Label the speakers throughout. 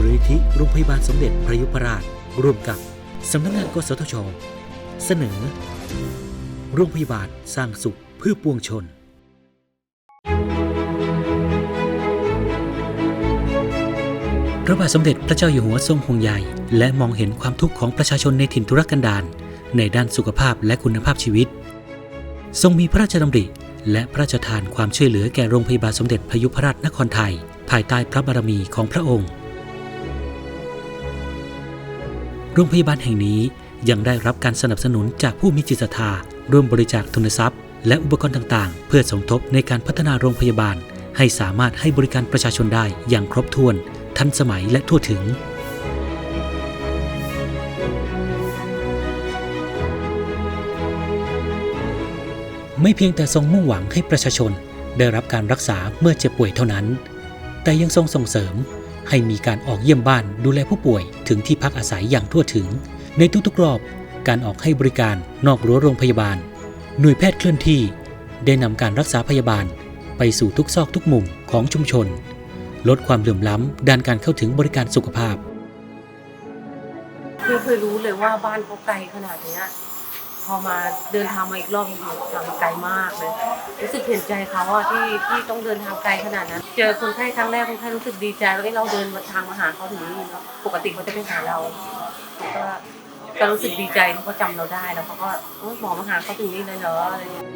Speaker 1: ูลนิธิโรงพยาบาลสมเด็จพระยุพราชร่วมกับสำนักงานกสทช เสนอ โรงพยาบาลสร้างสุขเพื่อปวงชนพระบาทสมเด็จพระเจ้าอยู่หัวทรงห่วงใยและมองเห็นความทุกข์ของประชาชนในถิ่นทุรกันดารในด้านสุขภาพและคุณภาพชีวิต ทรงมีพระราชดำริ และพระราชทานความช่วยเหลือแก่โรงพยาบาลสมเด็จพยุพราชนครไทย ภายใต้พระบารมีของพระองค์ โรงพยาบาลแห่งนี้ยังได้รับการสนับสนุนจากผู้มีจิตศรัทธาร่วมบริจาคทุนทรัพย์ และอุปกรณ์ต่างๆ เพื่อสมทบในการพัฒนาโรงพยาบาล ให้สามารถให้บริการประชาชนได้อย่างครบถ้วน ทันสมัยและทั่วถึงไม่เพียงแต่ทรงมุ่งหวังให้ประชาชนได้รับการรักษาเมื่อเจ็บป่วยเท่านั้น แต่ยังทรงส่งเสริม ให้มีการออกเยี่ยมบ้านดูแลผู้ป่วยถึงที่พักอาศัยอย่างทั่วถึง ในทุกๆรอบการออกให้บริการนอกรั้วโรงพยาบาล หน่วยแพทย์เคลื่อนที่ ได้นำการรักษาพยาบาล ไปสู่ทุกซอกทุกมุมของชุมชน ลดความเหลื่อมล้ำด้านการเข้าถึงบริการสุขภาพ
Speaker 2: ไม่เคยรู้เลยว่าบ้านเขาไกลขนาดเนี้ย อมาเดินทางมาอีกรอบทางไกลมากเลยรู้สึกเห็นใจเขาอะที่ที่ต้องเดินทางไกลขนาดนั้น เจอคนไข้ครั้งแรกคนไข้รู้สึกดีใจแล้วก็เราเดินมาทางมาหาเขาถึงนี่เนาะปกติเขาจะไปหาเราก็ก็รู้สึกดีใจที่เขาจำเราได้แล้วเขาก็เออหมอมาหาเขาถึงนี่เลยเหรออะไรอย่างเงี้ย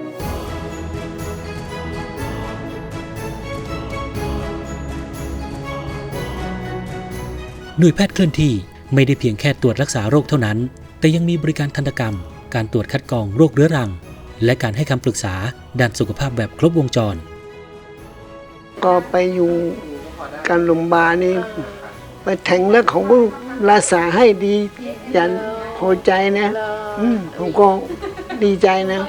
Speaker 1: หน่วยแพทย์เคลื่อนที่ไม่ได้เพียงแค่ตรวจรักษาโรคเท่านั้น แต่ยังมีบริการทันตกรรม การตรวจคัดกรองโรคเรื้อรัง และการให้คำปรึกษาด้านสุขภาพแบบครบวงจร
Speaker 3: ก็ไปอยู่การโรงพยาบาลนี่ไปแทงแล้วเขาก็รักษาให้ดีอย่างพอใจนะอืมผมก็ดีใจนะ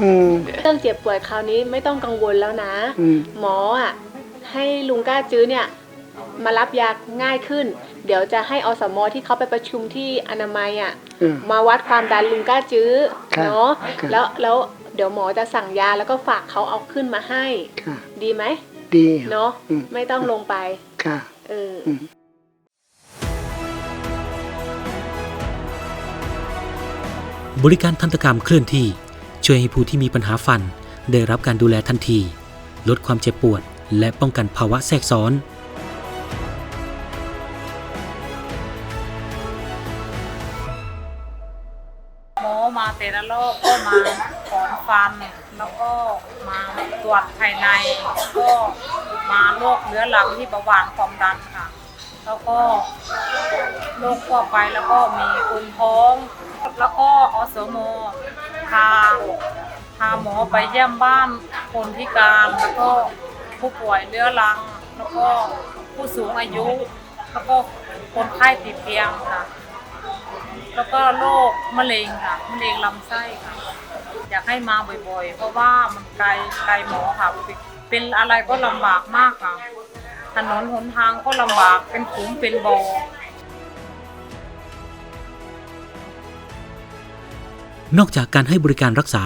Speaker 3: อืม
Speaker 4: เรื่องเจ็บป่วยคราวนี้ไม่ต้องกังวลแล้วนะ
Speaker 3: อืม
Speaker 4: หมออะให้ลุงกล้าจื้อเนี่ย มารับยาง่ายขึ้น เดี๋ยวจะให้อสมที่เขาไปประชุมที่อนามัยอะ
Speaker 3: อืม
Speaker 4: มาวัดความดันลุงกล้าจื้อ
Speaker 3: ครับ
Speaker 4: เนาะ
Speaker 3: ครับ
Speaker 4: แล้วแล้วเดี๋ยวหมอจะสั่งยาแล้วก็ฝากเขาเอาขึ้นมาให้
Speaker 3: ค่ะ
Speaker 4: ดีไหม
Speaker 3: ดี
Speaker 4: เนาะ
Speaker 3: อืม
Speaker 4: ไม่ต้องลงไป
Speaker 3: ค่ะ
Speaker 4: เอออ
Speaker 3: อืม
Speaker 1: บริการทันตกรรมเคลื่อนที่ ช่วยให้ผู้ที่มีปัญหาฟัน ได้รับการดูแลทันที ลดความเจ็บปวด และป้องกันภาวะแทรกซ้อน
Speaker 5: หมอมาแต่ละรอบก็มาถอนฟัน แล้วก็มาตรวจภายใน ก็มาโรคเรื้อรังที่เบาหวานความดันค่ะ แล้วก็โรคทั่วไปแล้วก็มีคนท้อง แล้วก็อสมพาพาหมอไปเยี่ยมบ้านคนพิการแล้วก็ผู้ป่วยเรื้อรัง แล้วก็ผู้สูงอายุ แล้วก็คนไข้ติดเตียงค่ะ แล้วก็โรคมะเร็งค่ะมะเร็งลำไส้ค่ะ อยากให้มาบ่อยๆ เพราะว่ามันไกลไกลหมอค่ะ เป็นอะไรก็ลำบากมากค่ะ ถนนหนทางก็ลำบากเป็นขุมเป็นบ่อ
Speaker 1: นอกจากการให้บริการรักษา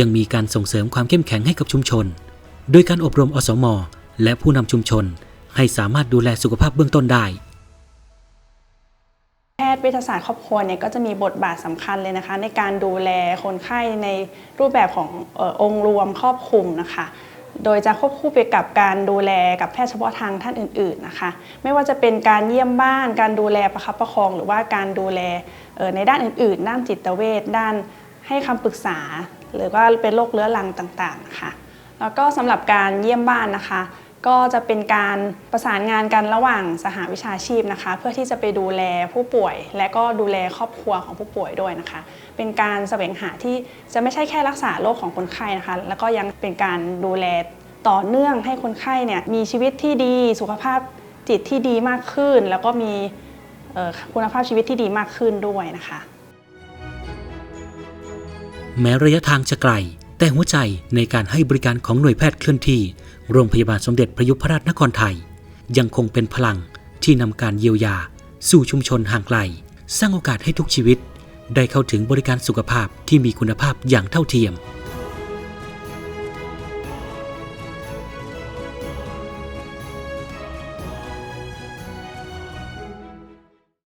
Speaker 1: ยังมีการส่งเสริมความเข้มแข็งให้กับชุมชน โดยการอบรมอสม และผู้นำชุมชน ให้สามารถดูแลสุขภาพเบื้องต้นได้
Speaker 6: ทย์เวชศาสตร์ครอบครัวเนี่ยก็จะมีบทบาทสำคัญเลยนะคะ ในการดูแลคนไข้ในรูปแบบขององค์รวมครอบคลุมนะคะโดยจะควบคู่ไปกับการดูแลกับแพทย์เฉพาะทางท่านอื่นๆนะคะ ไม่ว่าจะเป็นการเยี่ยมบ้าน การดูแลประคับประคอง หรือว่าการดูแลในด้านอื่นๆ ด้านจิตเวชด้านให้คำปรึกษา หรือว่าเป็นโรคเรื้อรังต่างๆนะคะแล้วก็สำหรับการเยี่ยมบ้านนะคะ ก็จะเป็นการประสานงานกันระหว่างสหวิชาชีพนะคะ เพื่อที่จะไปดูแลผู้ป่วย และก็ดูแลครอบครัวของผู้ป่วยด้วยนะคะ เป็นการแสวงหาที่จะไม่ใช่แค่รักษาโรคของคนไข้นะคะ แล้วก็ยังเป็นการดูแลต่อเนื่องให้คนไข้เนี่ยมีชีวิตที่ดีสุขภาพจิตที่ดีมากขึ้น แล้วก็มีคุณภาพชีวิตที่ดีมากขึ้นด้วยนะคะ
Speaker 1: แม้ระยะทางจะไกล แต่หัวใจในการให้บริการของหน่วยแพทย์เคลื่อนที่ โรงพยาบาลสมเด็จพระยุพราชนครไทย ยังคงเป็นพลังที่นำการเยียวยา สู่ชุมชนห่างไกล สร้างโอกาสให้ทุกชีวิต ได้เข้าถึงบริการสุขภาพที่มีคุณภาพอย่างเท่าเทียม